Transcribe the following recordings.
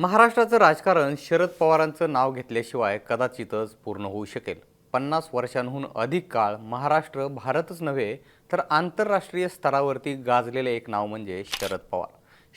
महाराष्ट्राचं राजकारण शरद पवारांचं नाव घेतल्याशिवाय कदाचितच पूर्ण होऊ शकेल. पन्नास वर्षांहून अधिक काळ महाराष्ट्र भारतच नव्हे तर आंतरराष्ट्रीय स्तरावरती गाजलेले एक नाव म्हणजे शरद पवार.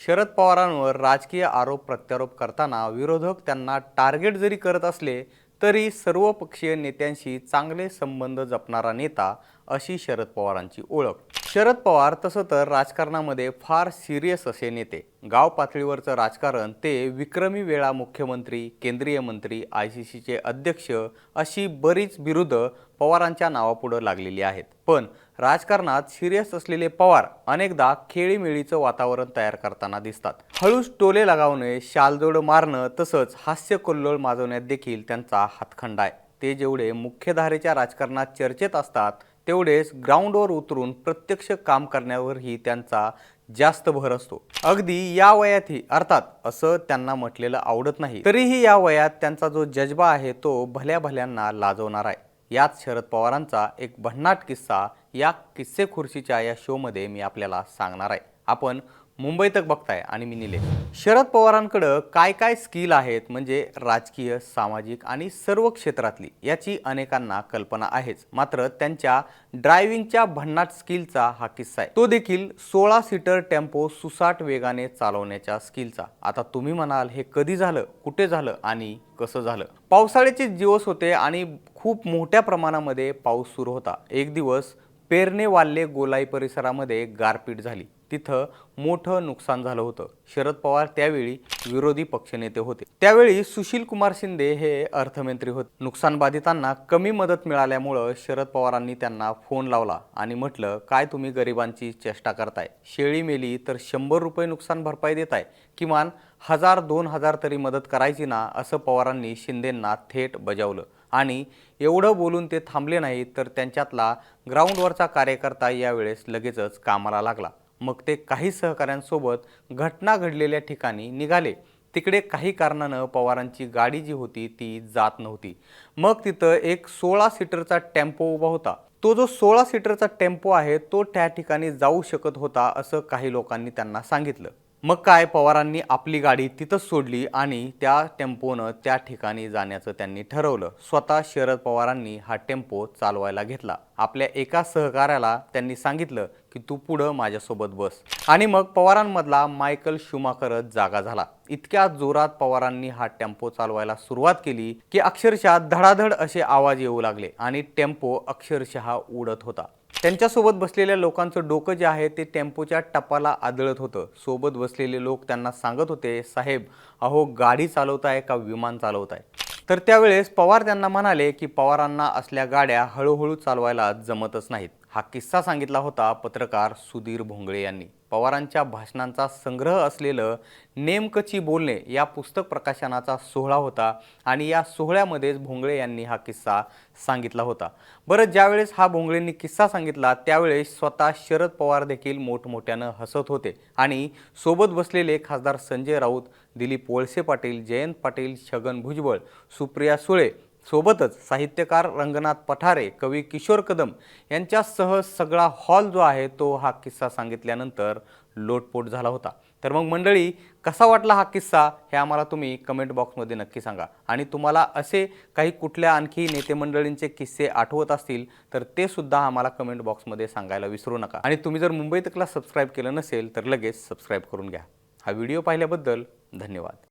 शरद पवारांवर राजकीय आरोप प्रत्यारोप करताना विरोधक त्यांना टार्गेट जरी करत असले तरी सर्वपक्षीय नेत्यांशी चांगले संबंध जपणारा नेता अशी शरद पवारांची ओळख. शरद पवार तसं तर राजकारणामध्ये फार सिरियस असे नेते. गाव पातळीवरचं राजकारण ते विक्रमी वेळा मुख्यमंत्री केंद्रीय मंत्री आय सी सीचे अध्यक्ष अशी बरीच विरुद्ध पवारांच्या नावापुढं लागलेली आहेत. पण राजकारणात सिरियस असलेले पवार अनेकदा खेळीमेळीचं वातावरण तयार करताना दिसतात. हळूच टोले लगावणे शालजोड मारणं तसंच हास्य कल्लोळ माजवण्यात देखील त्यांचा हातखंडा आहे. ते जेवढे मुख्यधारेच्या राजकारणात चर्चेत असतात तेवढेच ग्राउंडवर उतरून प्रत्यक्ष काम करण्यावरही त्यांचा जास्त भर असतो. अगदी या वयातही अर्थात असं त्यांना म्हटलेलं आवडत नाही. तरीही या वयात त्यांचा जो जज्बा आहे तो भल्या भल्यांना लाजवणार आहे. याच शरद पवारांचा एक भन्नाट किस्सा या किस्से खुर्शीच्या या शोमध्ये मी आपल्याला सांगणार आहे. आपण मुंबई तक बघताय आणि मी निले शरद पवारांकडं काय काय स्किल आहेत म्हणजे राजकीय सामाजिक आणि सर्व क्षेत्रातली याची अनेकांना कल्पना आहेच. मात्र त्यांच्या ड्रायव्हिंगच्या भन्नाट स्किलचा हा किस्सा आहे. तो देखील सोळा सीटर टेम्पो सुसाट वेगाने चालवण्याच्या स्किलचा. आता तुम्ही म्हणाल हे कधी झालं कुठे झालं आणि कसं झालं? पावसाळ्याचे दिवस होते आणि खूप मोठ्या प्रमाणामध्ये पाऊस सुरू होता. एक दिवस पेरणे वाल्ले गोलाई परिसरामध्ये गारपीट झाली. तिथं मोठं नुकसान झालं होतं. शरद पवार त्यावेळी विरोधी पक्षनेते होते. त्यावेळी सुशील कुमार शिंदे हे अर्थमंत्री होते. नुकसान बाधितांना कमी मदत मिळाल्यामुळं शरद पवारांनी त्यांना फोन लावला आणि म्हटलं काय तुम्ही गरिबांची चेष्टा करताय? शेळी मेली तर शंभर रुपये नुकसान भरपाई देताय. किमान हजार दोन हजार तरी मदत करायची ना असं पवारांनी शिंदेंना थेट बजावलं. आणि एवढं बोलून ते थांबले नाहीत तर त्यांच्यातला ग्राउंडवरचा कार्यकर्ता यावेळेस लगेचच कामाला लागला. मग ते काही सहकाऱ्यांसोबत घटना घडलेल्या ठिकाणी निघाले. तिकडे काही कारणानं पवारांची गाडी जी होती ती जात नव्हती. मग तिथं एक सोळा सीटरचा टेम्पो उभा होता. तो जो सोळा सीटरचा टेम्पो आहे तो त्या ठिकाणी जाऊ शकत होता असं काही लोकांनी त्यांना सांगितलं. मग काय पवारांनी आपली गाडी तिथंच सोडली आणि त्या टेम्पोनं त्या ठिकाणी जाण्याचं त्यांनी ठरवलं. स्वतः शरद पवारांनी हा टेम्पो चालवायला घेतला. आपल्या एका सहकाऱ्याला त्यांनी सांगितलं की तू पुढं माझ्यासोबत बस. आणि मग पवारांमधला मायकल शुमाकरच जागा झाला. इतक्या जोरात पवारांनी हा टेम्पो चालवायला सुरुवात केली की अक्षरशः धडाधड असे आवाज येऊ लागले आणि टेम्पो अक्षरशः उडत होता. त्यांच्यासोबत बसलेल्या लोकांचं डोकं जे आहे ते टेम्पोच्या टपाला आदळत होतं. सोबत बसलेले लोक त्यांना सांगत होते साहेब अहो गाडी चालवताय का विमान चालवताय तर त्यावेळेस पवार त्यांना म्हणाले की पवारांना असल्या गाड्या हळूहळू चालवायला जमतच नाहीत. हा किस्सा सांगितला होता पत्रकार सुधीर भोंगळे यांनी. पवारांच्या भाषणांचा संग्रह असलेलं नेमकची बोलणे या पुस्तक प्रकाशनाचा सोहळा होता आणि या सोहळ्यामध्येच भोंगळे यांनी हा किस्सा सांगितला होता. बरं ज्यावेळेस हा भोंगळेंनी किस्सा सांगितला त्यावेळेस स्वतः शरद पवार देखील मोठमोठ्यानं हसत होते आणि सोबत बसलेले खासदार संजय राऊत दिलीप वळसे पाटील जयंत पाटील छगन भुजबळ सुप्रिया सुळे सोबतच साहित्यकार रंगनाथ पठारे कवी किशोर कदम यांच्यासह सगळा हॉल जो आहे तो हा किस्सा सांगितल्यानंतर लोटपोट झाला होता. तर मग मंडळी कसा वाटला हा किस्सा हे आम्हाला तुम्ही कमेंट बॉक्समध्ये नक्की सांगा. आणि तुम्हाला असे काही कुठल्या आणखी नेते मंडळींचे किस्से आठवत असतील तर ते सुद्धा आम्हाला कमेंट बॉक्समध्ये सांगायला विसरू नका. आणि तुम्ही जर मुंबई तकला सबस्क्राईब केलं नसेल तर लगेच सबस्क्राईब करून घ्या. हा व्हिडिओ पाहिल्याबद्दल धन्यवाद.